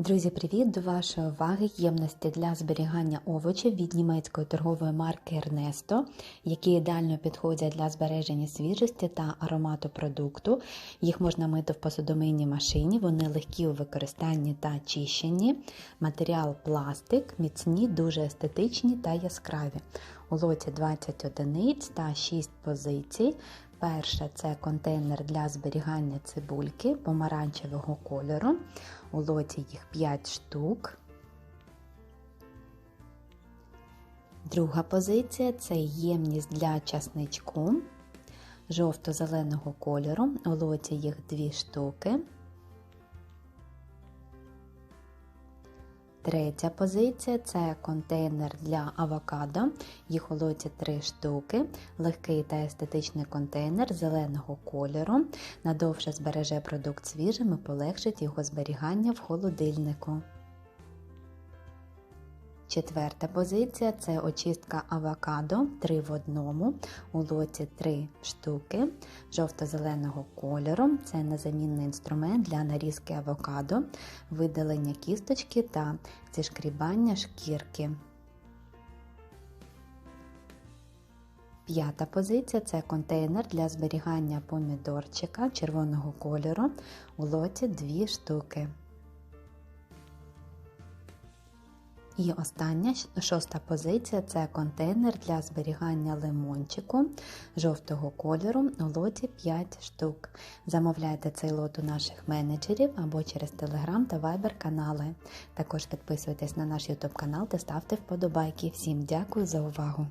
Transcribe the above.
Друзі, привіт! До вашої уваги ємності для зберігання овочів від німецької торгової марки Ernesto, які ідеально підходять для збереження свіжості та аромату продукту. Їх можна мити в посудомийній машині, вони легкі у використанні та чищенні. Матеріал пластик, міцні, дуже естетичні та яскраві. У лоті 20 одиниць та 6 позицій. Перша це контейнер для зберігання цибульки помаранчевого кольору. У лоті їх 5 штук. Друга позиція це ємність для часничку жовто-зеленого кольору. У лоті їх 2 штуки. Третя позиція це контейнер для авокадо. Їх лоті 3 штуки, легкий та естетичний контейнер зеленого кольору. Надовше збереже продукт свіжим і полегшить його зберігання в холодильнику. Четверта позиція це очистка авокадо 3 в одному. У лоті 3 штуки жовто-зеленого кольору. Це незамінний інструмент для нарізки авокадо, видалення кісточки та зішкрібання шкірки. П'ята позиція це контейнер для зберігання помідорчика червоного кольору. У лоті 2 штуки. І остання шоста позиція це контейнер для зберігання лимончику жовтого кольору у лоті 5 штук. Замовляйте цей лот у наших менеджерів або через Telegram та Viber канали. Також підписуйтесь на наш YouTube канал та ставте вподобайки. Всім дякую за увагу!